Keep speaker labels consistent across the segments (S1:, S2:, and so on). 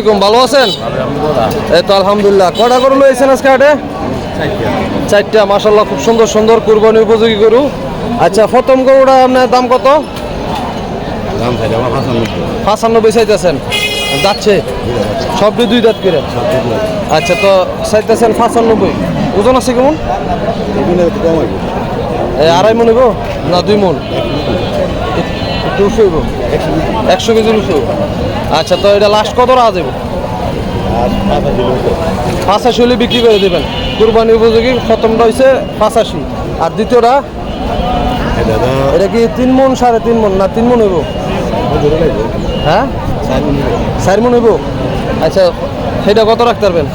S1: আলাইকুম ভালো আছেন? এই তো আলহামদুলিল্লাহ। কটা গরু লইছেন আজকে হাটে? চারটা। মাসাল্লাহ খুব সুন্দর সুন্দর কুরবানি উপযোগী গরু। আচ্ছা প্রথম গরুটা আপনার দাম কত?
S2: দাম
S1: পাঁচানব্বই। চাইতেছেন। যাচ্ছে? সবটি দুই দাঁত করে। আচ্ছা তো চাইতেছেন পাঁচানব্বই। ওজন আছে কেমন? আড়াই মন হইব? না দুই মন? একটু উঁচু হইব? একশো। কেজির উঁচু আচ্ছা তো এটা লাস্ট কত রাখা যাবে
S2: হইতো
S1: পাঁচাশি হলে বিক্রি করে দেবেন। কুরবানি উপযোগী প্রথমটা হয়েছে পাঁচাশি। আর দ্বিতীয়টা?
S2: এটা
S1: কি তিন মন সাড়ে তিন মন না তিন মন হইব? হ্যাঁ?
S2: চার
S1: মন হইব। আচ্ছা সেটা কত রাখতে পারবেন?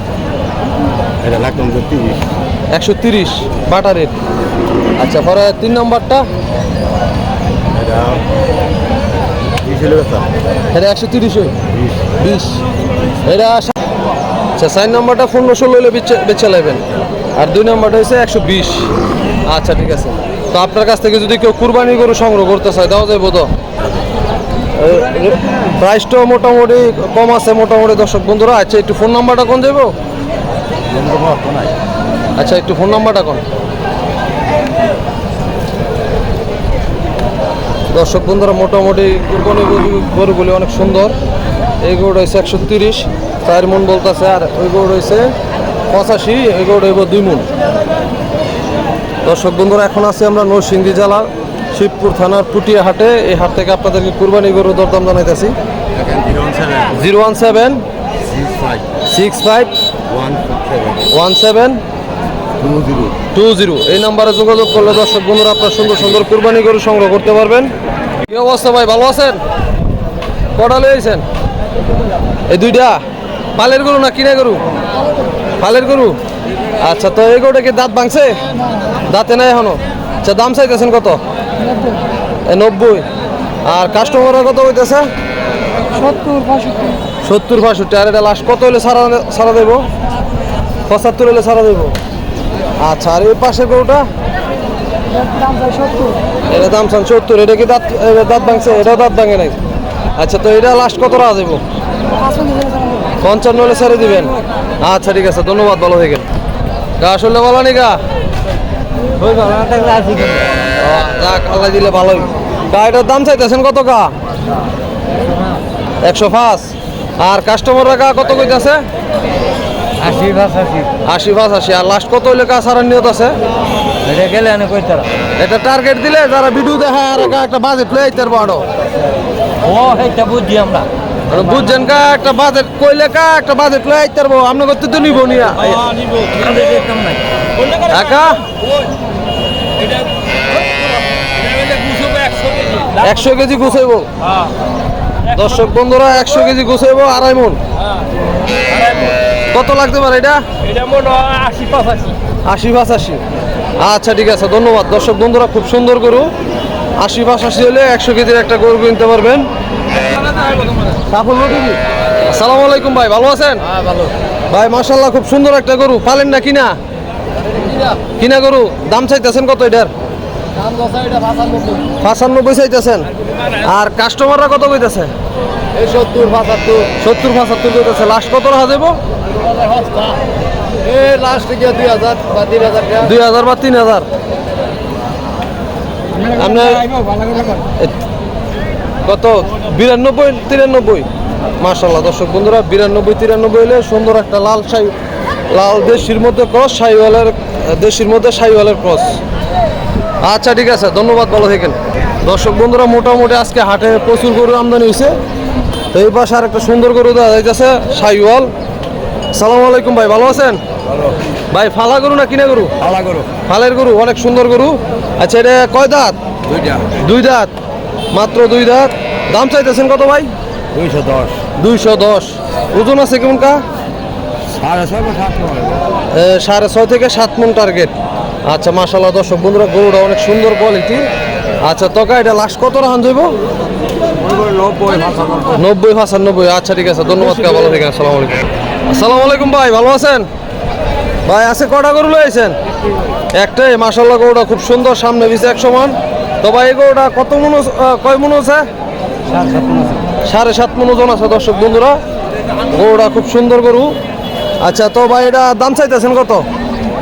S1: একশো তিরিশ বাটারের। আচ্ছা পরে তিন নম্বরটা?
S2: বিশ
S1: এটা একশো তিরিশ।
S2: বিশ।
S1: এটা আচ্ছা চার নম্বরটা পনেরো ষোলো হলে বেচে নেবেন আর দুই নম্বরটা হচ্ছে একশো বিশ। আচ্ছা ঠিক আছে। তো আপনার কাছ থেকে যদি কেউ কুরবানি গরু সংগ্রহ করতে চায় দেওয়া যাবে তো? প্রাইসটাও মোটামুটি কম আছে মোটামুটি দর্শক বন্ধুরা। আচ্ছা একটু ফোন নাম্বারটা কোন দেবো আচ্ছা একটু ফোন নাম্বারটা কোন? দর্শক বন্ধুরা মোটামুটি কুরবানি গরু- গরুগুলি অনেক সুন্দর। এই গরুটা হয়েছে একশো তিরিশ চার মন বলতেছে আর ওই গরু হয়েছে পঁচাশি এই গরু হইব দুই মন। দর্শক বন্ধুরা এখন আছি আমরা নরসিংদী জেলার শিবপুর থানার পুটিয়া হাটে এই হাট থেকে আপনাদেরকে কুরবানি গরু দরদাম জানাইতেছি।
S2: Zero
S1: one seven
S2: six five
S1: six five
S2: one seven.
S1: One seven.
S2: Two zero.
S1: Two zero. এই নাম্বারে যোগাযোগ করলে দর্শক বন্ধুরা আপনার সুন্দর সুন্দর কুরবানি গরু সংগ্রহ করতে পারবেন। কি অবস্থা ভাই ভালো আছেন? কটা লইছেন এই দুইটা? পালের গরু না কিনে গরু? পালের গরু? আচ্ছা তো এই গরুটা কি দাঁত ভাঙছে? দাঁতে নাই এখনও? আচ্ছা দাম চাইতেছেন কত? নব্বই। আর কাস্টমাররা কত হইতেছে
S3: সত্তর পঁয়ষট্টি।
S1: সত্তর পঁয়ষট্টি। আর এটা লাস্ট কত হলে সারা সারা দেবো? পঁচাত্তর হলে সারা দেব। আচ্ছা আর এই পাশের গরুটা? এটা দাম চান সত্তর, এটা কি দাঁত দাঁত ভাঙছে? এটাও দাঁত ভাঙে নাই? আচ্ছা তো এটা লাস্ট কত রাখা দেবো? পঞ্চান্ন হলে ছেড়ে দিবেন। আচ্ছা ঠিক আছে, ধন্যবাদ, ভালো থেকে গা আসলে ভালো নি গা? যাক, আল্লাহ দিলে ভালোই। গা, এটার দাম চাইতেছেন কত গা? একশো পাঁচ। আর কাস্টমাররা গা কত কইতেছে?
S3: আশি পাঁচ আশি
S1: আশি পাঁচ আশি আর লাস্ট কত হইলে গা সারার নিয়ত আছে?
S3: এটা গেলে আমি কই তারা?
S1: এটা টার্গেট দিলে যারা ভিডিও দেখায় আর একটা বাজেট লয়ে আইতে পারব আরও।
S3: ও এটা বুঝছি আমরা।
S1: আর বুঝছেন কা একটা বাজেট কইলে কা একটা বাজেট লয়ে আইতে পারব। আপনি করতে তো নিব নিয়া। একা? একশো কেজি গুছাইবো। দর্শক বন্ধুরা একশো কেজি গুছাইবো আড়াই মন। কত লাগতে পারে এটা?
S3: এটা মনে হয় আশি পাঁচ আশি
S1: আশি পাঁচাশি। আচ্ছা ঠিক আছে ধন্যবাদ। দর্শক বন্ধুরা খুব সুন্দর গরু। আশি পাঁচাশি হলে একশো কেজির একটা গরু কিনতে পারবেন। আসসালামু আলাইকুম ভাই ভালো আছেন?
S3: হ্যাঁ
S1: ভাই মাশাল্লাহ খুব সুন্দর একটা গরু। পালেন না কিনা? কিনা? গরু? দাম চাইতেছেন কত এটার?
S3: পাঁচানব্বই।
S1: চাইতেছেন। আর কাস্টমাররা কত কইতেছে?
S3: এই সত্তর পঁচাত্তর
S1: সত্তর পঁচাত্তর কইতেছে লাস্ট কত রাখা দেবো
S3: এই লাস্ট গিয়ে দুই হাজার বা তিন হাজার
S1: দুই হাজার বা তিন হাজার। আপনার কত? বিরানব্বই তিরানব্বই। মার্শাল্লাহ দর্শক বন্ধুরা বিরানব্বই তিরানব্বই হলে সুন্দর একটা লাল শাহি লাল দেশির মধ্যে ক্রস শাহিওয়ালের দেশির মধ্যে শাহিওয়ালের ক্রস আচ্ছা ঠিক আছে ধন্যবাদ ভালো থাকেন। দর্শক বন্ধুরা মোটামুটি আজকে হাটে প্রচুর গরু আমদানি হয়েছে তো এই পাশে আর একটা সুন্দর গরু দেওয়া যাইতেছে শাহিওয়াল সালাম আলাইকুম ভাই ভালো আছেন? ভাই ফালা গরু না কিনা গরু?
S2: আলা করো
S1: ফালের গরু অনেক সুন্দর গরু। আচ্ছা এটা কয় দাঁত?
S2: দুইটা
S1: দুই দাঁত। মাত্র দুই দাঁত। দাম চাইতেছেন কত ভাই?
S2: দুইশো দশ।
S1: দুইশো দশ। ওজন আছে কেমন কা
S2: সাড়ে ছয়
S1: সাড়ে থেকে সাত মন টার্গেট আচ্ছা মাসাল্লাহ দর্শক বন্ধুরা গরুটা অনেক সুন্দর কোয়ালিটি আচ্ছা তকা এটা লাস্ট কত রাখান যাইব
S2: নব্বই পাঁচানব্বই।
S1: নব্বই পঁচানব্বই আচ্ছা ঠিক আছে। ধন্যবাদ কা ভালো থেকে আসসালামু আলাইকুম। আসসালামু আলাইকুম ভাই। ভালো আছেন? ভাই আছে কটা গরু লয়েছেন একটাই মাসাল্লাহ গরুটা খুব সুন্দর। সামনে পিছে এক সমান। তো ভাই এই গরুটা কত মন কয় মন আছে? সাড়ে সাত মন ওজন আছে দর্শক বন্ধুরা। গরুটা খুব সুন্দর গরু। আচ্ছা তো ভাই এটা দাম চাইতেছেন কত?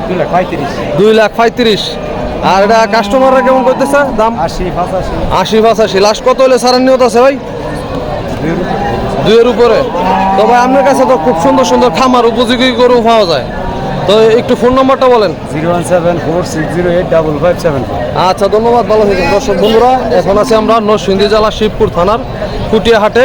S2: দুই লাখ পঁয়ত্রিশ।
S1: দুই লাখ পঁয়ত্রিশ। আর এটা কাস্টমাররা কেমন করতেছে? দাম?
S2: আশি পঁচাশি।
S1: আশি পাঁচাশি। লাস্ট কত হলে সারার নিয়ত আছে ভাই? দুইয়ের উপরে। তো ভাই আপনার কাছে তো খুব সুন্দর সুন্দর খামার উপযোগী গরু পাওয়া যায়। তো একটু ফোন নম্বরটা বলেন।
S2: Zero one seven four six zero eight double five seven
S1: আচ্ছা ধন্যবাদ। ভালো থাকেন। দর্শক বন্ধুরা এখন আছে আমরা নরসিংদী জেলা শিবপুর থানার কুটিয়া হাটে